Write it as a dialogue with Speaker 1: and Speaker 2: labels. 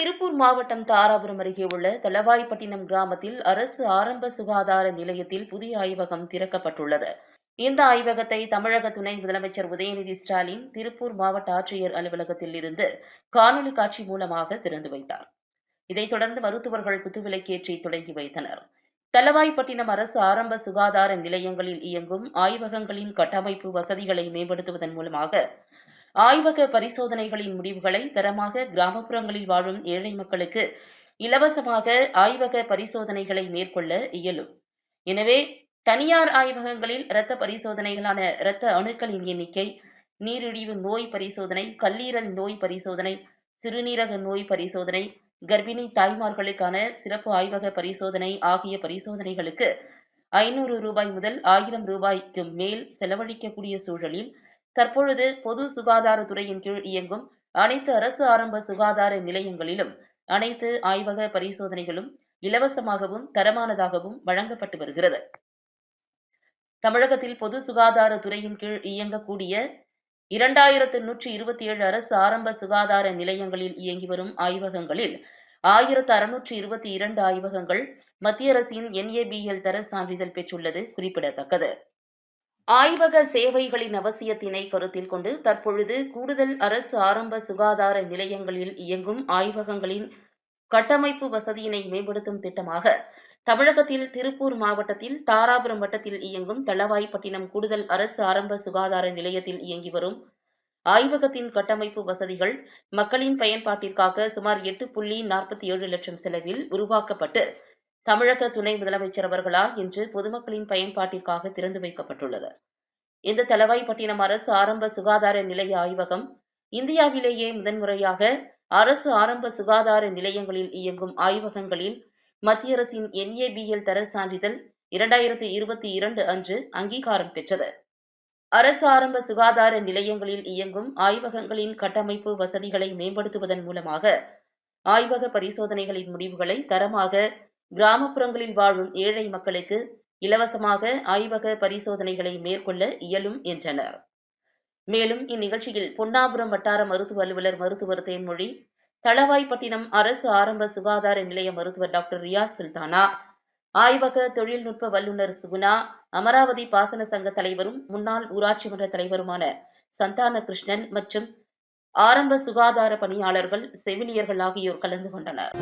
Speaker 1: திருப்பூர் மாவட்டம் தாராபுரம் அருகே உள்ள தளவாய்ப்பட்டினம் கிராமத்தில் அரசு ஆரம்ப சுகாதார நிலையத்தில் புதிய ஆய்வகம் திறக்கப்பட்டுள்ளது. இந்த ஆய்வகத்தை தமிழக துணை முதலமைச்சர் உதயநிதி ஸ்டாலின் திருப்பூர் மாவட்ட ஆட்சியர் அலுவலகத்தில் இருந்து காணொலி காட்சி மூலமாக திறந்து வைத்தார். இதைத் தொடர்ந்து மருத்துவர்கள் குத்துவிளக்கேற்றி தொடங்கி வைத்தனர். தலவாய்ப்பட்டினம் அரசு ஆரம்ப சுகாதார நிலையங்களில் இயங்கும் ஆய்வகங்களின் கட்டமைப்பு வசதிகளை மேம்படுத்துவதன் மூலமாக ஆய்வக பரிசோதனைகளின் முடிவுகளை தரமாக கிராமப்புறங்களில் வாழும் ஏழை மக்களுக்கு இலவசமாக ஆய்வக பரிசோதனைகளை மேற்கொள்ள இயலும். எனவே தனியார் ஆய்வகங்களில் இரத்த பரிசோதனைகளான இரத்த அணுக்களின் எண்ணிக்கை நீரிழிவு நோய் பரிசோதனை கல்லீரல் நோய் பரிசோதனை சிறுநீரக நோய் பரிசோதனை கர்ப்பிணி தாய்மார்களுக்கான சிறப்பு ஆய்வக பரிசோதனை ஆகிய பரிசோதனைகளுக்கு ஐநூறு ரூபாய் முதல் ஆயிரம் ரூபாய்க்கு மேல் செலவழிக்கக்கூடிய சூழலில் தற்பொழுது பொது சுகாதாரத்துறையின் கீழ் இயங்கும் அனைத்து அரசு ஆரம்ப சுகாதார நிலையங்களிலும் அனைத்து ஆய்வக பரிசோதனைகளும் இலவசமாகவும் தரமானதாகவும் வழங்கப்பட்டு வருகிறது. தமிழகத்தில் பொது சுகாதாரத்துறையின் கீழ் இயங்கக்கூடிய இரண்டாயிரத்து நூற்றி இருபத்தி ஏழு அரசு ஆரம்ப சுகாதார நிலையங்களில் இயங்கி வரும் ஆய்வகங்களில் ஆயிரத்து அறுநூற்றி இருபத்தி இரண்டு ஆய்வகங்கள் மத்திய அரசின் என்ஏபிஎல் தர சான்றிதழ் பெற்றுள்ளது குறிப்பிடத்தக்கது. ஆய்வக சேவைகளின் அவசியத்தினை கருத்தில் கொண்டு தற்பொழுது கூடுதல் அரசு ஆரம்ப சுகாதார நிலையங்களில் இயங்கும் ஆய்வகங்களின் கட்டமைப்பு வசதியினை மேம்படுத்தும் திட்டமாக தமிழகத்தில் திருப்பூர் மாவட்டத்தில் தாராபுரம் வட்டத்தில் இயங்கும் தளவாய்ப்பட்டினம் கூடுதல் அரசு ஆரம்ப சுகாதார நிலையத்தில் இயங்கி வரும் ஆய்வகத்தின் கட்டமைப்பு வசதிகள் மக்களின் பயன்பாட்டிற்காக சுமார் எட்டு புள்ளி நாற்பத்தி ஏழு லட்சம் செலவில் உருவாக்கப்பட்டு தமிழக துணை முதலமைச்சர் அவர்களால் இன்று பொதுமக்களின் பயன்பாட்டிற்காக திறந்து வைக்கப்பட்டுள்ளது. இந்த தலவாய்ப்பட்டினம் அரசு ஆரம்ப சுகாதார நிலைய ஆய்வகம் இந்தியாவிலேயே முதன்முறையாக அரசு ஆரம்ப சுகாதார நிலையங்களில் இயங்கும் ஆய்வகங்களில் மத்திய அரசின் என்ஏபிஎல் தர சான்றிதழ் இரண்டாயிரத்தி இருபத்தி இரண்டு அன்று அங்கீகாரம் பெற்றது. அரசு ஆரம்ப சுகாதார நிலையங்களில் இயங்கும் ஆய்வகங்களின் கட்டமைப்பு வசதிகளை மேம்படுத்துவதன் மூலமாக ஆய்வக பரிசோதனைகளின் முடிவுகளை தரமாக கிராமப்புறங்களில் வாழும் ஏழை மக்களுக்கு இலவசமாக ஆய்வக பரிசோதனைகளை மேற்கொள்ள இயலும் என்றனர். மேலும் இந்நிகழ்ச்சியில் பொன்னாபுரம் வட்டார மருத்துவ அலுவலர் மருத்துவர் தேன்மொழி தளவாய்ப்பட்டினம் அரசு ஆரம்ப சுகாதார நிலைய மருத்துவர் டாக்டர் ரியாஸ் சுல்தானா ஆய்வக தொழில்நுட்ப வல்லுநர் சுகுணா அமராவதி பாசன சங்க தலைவரும் முன்னாள் ஊராட்சி மன்ற தலைவருமான சந்தான கிருஷ்ணன் மற்றும் ஆரம்ப சுகாதார பணியாளர்கள் செவிலியர்கள் ஆகியோர் கலந்து கொண்டனர்.